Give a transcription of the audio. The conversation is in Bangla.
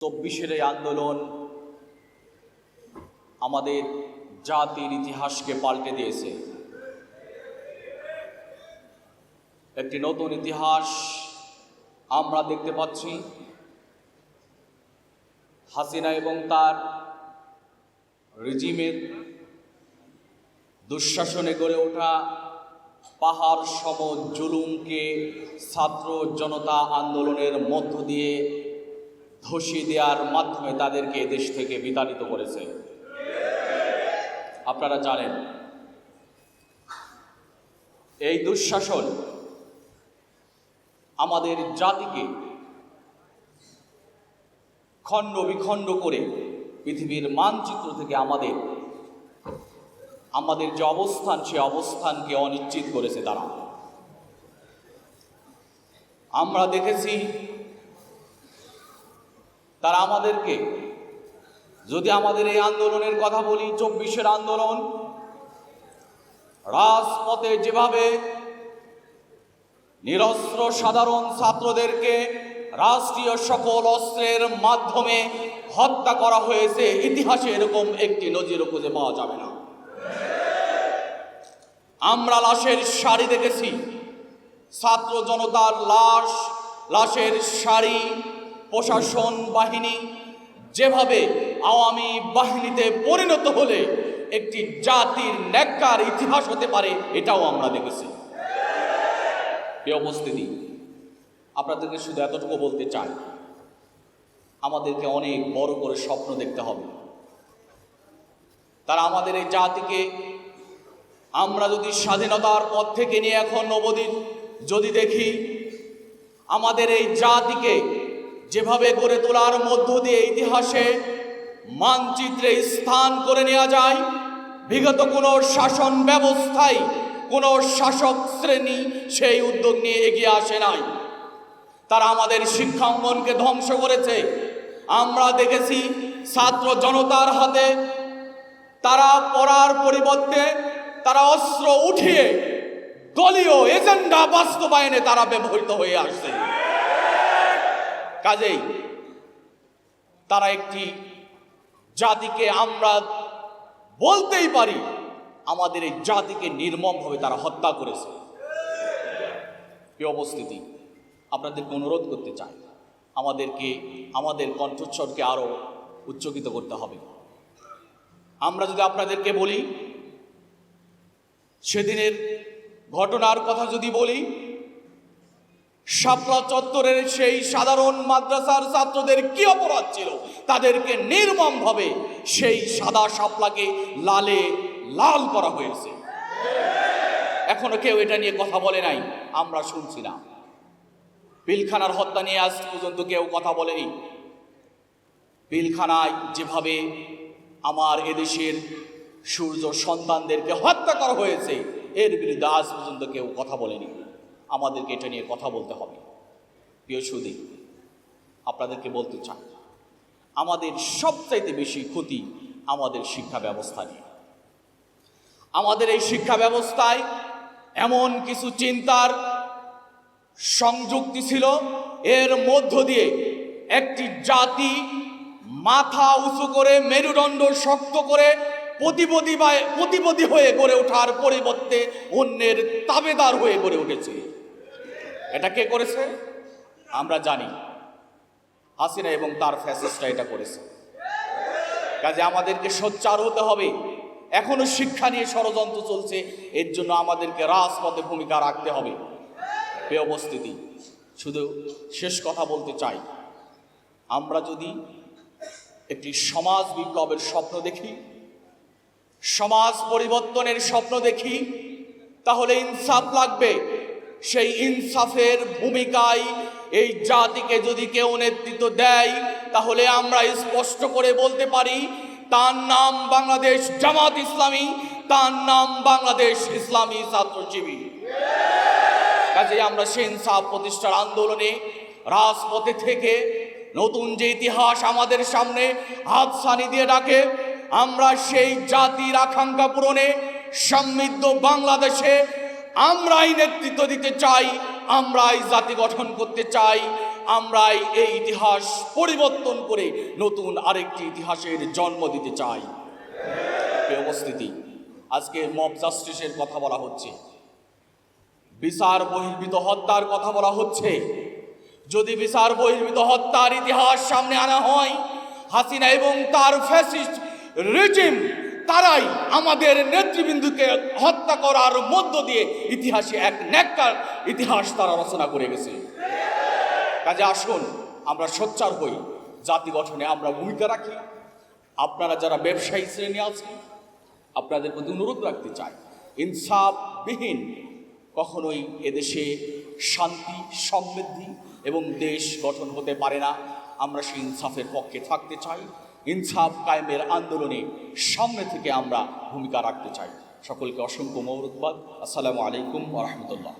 চব্বিশের এই আন্দোলন আমাদের জাতির ইতিহাসকে পাল্টে দিয়েছে। একটি নতুন ইতিহাস আমরা দেখতে পাচ্ছি। হাসিনা এবং তার রিজিমের দুঃশাসনে গড়ে ওঠা পাহাড় সম জুলুমকে ছাত্র জনতা আন্দোলনের মধ্য দিয়ে ধসিয়ে দেওয়ার মাধ্যমে তাদেরকে দেশ থেকে বিতাড়িত করেছে। আপনারা জানেন, এই দুঃশাসন আমাদের জাতিকে খণ্ড বিখণ্ড করে পৃথিবীর মানচিত্র থেকে আমাদের আমাদের যে অবস্থান, সে অবস্থানকে অনিশ্চিত করেছে তারা। আমরা দেখেছি তারা আমাদেরকে, যদি আমাদের এই আন্দোলনের কথা বলি, চব্বিশের আন্দোলন, রাজপথে যেভাবে নিরস্ত্র সাধারণ ছাত্রদেরকে রাষ্ট্রীয় সকল অস্ত্রের মাধ্যমে হত্যা করা হয়েছে, ইতিহাসে এরকম একটি নজিরও খুঁজে পাওয়া যাবে না। আমরা লাশের শাড়ি দেখেছি। ছাত্র জনতার লাশ, লাশের শাড়ি প্রশাসন, বাহিনী যেভাবে আওয়ামী বাহিনীতে পরিণত হলে একটি জাতির ন্যাক্কার ইতিহাস হতে পারে, এটাও আমরা দেখেছি। এ উপস্থিতি, আপনাদেরকে শুধু এতটুকু বলতে চাই, আমাদেরকে অনেক বড় করে স্বপ্ন দেখতে হবে। তারা আমাদের এই জাতিকে, আমরা যদি স্বাধীনতার পথ থেকে নিয়ে এখন নবদিন যদি দেখি, আমাদের এই জাতিকে যেভাবে গড়ে তোলার মধ্য দিয়ে ইতিহাসে মানচিত্রে স্থান করে নেওয়া যায়, বিগত কোনো শাসন ব্যবস্থায় কোনো শাসক শ্রেণি সেই উদ্যোগ নিয়ে এগিয়ে আসে নাই। তারা আমাদের শিক্ষাঙ্গনকে ধ্বংস করেছে। আমরা দেখেছি ছাত্র জনতার হাতে তারা পড়ার পরিবর্তে তারা অস্ত্র উঠিয়ে দলীয় এজেন্ডা বাস্তবায়নে তারা ব্যবহৃত হয়ে আসছে। কাজেই তারা একটি জাতিকে আমরা বলতেই পারি, আমাদের এই জাতিকে নির্মমভাবে তারা হত্যা করেছে। এই অবস্থিতি? আপনাদেরকে অনুরোধ করতে চাই, আমাদেরকে, আমাদের কণ্ঠস্বরকে আরও উচ্চকিত করতে হবে। আমরা যদি আপনাদেরকে বলি, সেদিনের ঘটনার কথা যদি বলি শাপলা চত্বরের সেই সাধারণ মাদ্রাসার ছাত্রদের কি অপরাধ ছিল? তাদেরকে নির্মমভাবে সেই সাদা শাপলাকে লালে লাল করা হয়েছে। এখনও কেউ এটা নিয়ে কথা বলে নাই, আমরা শুনছি না। পিলখানার হত্যা নিয়ে আজ পর্যন্ত কেউ কথা বলেনি। পিলখানায় যেভাবে আমার এদেশের সূর্য সন্তানদেরকে হত্যা করা হয়েছে, এর বিরুদ্ধে আজ পর্যন্ত কেউ কথা বলেনি। আমাদেরকে এটা নিয়ে কথা বলতে হবে। প্রিয় সুদী, আপনাদেরকে বলতে চাই, আমাদের সবচাইতে বেশি ক্ষতি আমাদের শিক্ষা ব্যবস্থা নিয়ে। আমাদের এই শিক্ষা ব্যবস্থায় এমন কিছু চিন্তার সংযুক্তি ছিল, এর মধ্য দিয়ে একটি জাতি মাথা উঁচু করে, মেরুদণ্ড শক্ত করে প্রতিপদী বা প্রতিপদী হয়ে গড়ে ওঠার পরিবর্তে অন্যের তাবেদার হয়ে গড়ে উঠেছে। এটা কে করেছে? আমরা জানি। হাসিনা এবং তার ফ্যাসিস্টরা এটা করেছে। কাজে আমাদেরকে সোচ্চার হতে হবে। এখনও শিক্ষা নিয়ে ষড়যন্ত্র চলছে। এর জন্য আমাদেরকে রাজপথে ভূমিকা রাখতে হবে। এ অবস্থিতি। শুধু শেষ কথা বলতে চাই। আমরা যদি একটি সমাজ বিপ্লবের স্বপ্ন দেখি, সমাজ পরিবর্তনের স্বপ্ন দেখি, তাহলে ইনসাফ লাগবে। সেই ইনসাফের ভূমিকায় এই জাতিকে যদি কেউ নেতৃত্ব দেয়, তাহলে আমরা স্পষ্ট করে বলতে পারি, তার নাম বাংলাদেশ জামাত ইসলামী, তার নাম বাংলাদেশ ইসলামী ছাত্রজীবী। কাজে আমরা সে ইনসাফ প্রতিষ্ঠার আন্দোলনে, রাজপথে থেকে নতুন যে ইতিহাস আমাদের সামনে হাত সানি দিয়ে ডাকে, আমরা সেই জাতির আকাঙ্ক্ষা পূরণে সমৃদ্ধ বাংলাদেশে আমরাই নেতৃত্ব দিতে চাই, আমরাই জাতি গঠন করতে চাই, আমরাই এই ইতিহাস পরিবর্তন করে নতুন আরেকটি ইতিহাসের জন্ম দিতে চাই। উপস্থিতি, আজকে মব জাস্টিসের কথা বলা হচ্ছে। বিচার বহির্ভূত হত্যার কথা বলা হচ্ছে। যদি বিচার বহির্ভূত হত্যার ইতিহাস সামনে আনা হয়, হাসিনা এবং তার ফ্যাসিস্ট রেজিম তারাই আমাদের নেতৃবৃন্দুকে হত্যা করার মধ্য দিয়ে ইতিহাসে এক ন্যাক্কার ইতিহাস তারা রচনা করে গেছে। কাজে আসুন, আমরা সোচ্চার হই। জাতি গঠনে আমরা ভূমিকা রাখি। আপনারা যারা ব্যবসায়ী শ্রেণি আছেন, আপনাদের প্রতি অনুরোধ রাখতে চাই। ইনসাফবিহীন, কখনোই এদেশে শান্তি, সমৃদ্ধি এবং দেশ গঠন হতে পারে না। আমরা সেই ইনসাফের পক্ষে থাকতে চাই। ইনসাফ কায়েমের আন্দোলনে সামনে থেকে আমরা ভূমিকা রাখতে চাই। সকলকে অসংখ্য মৌরুৎবাদ আসসালামু আলাইকুম রহমতুল্লাহ।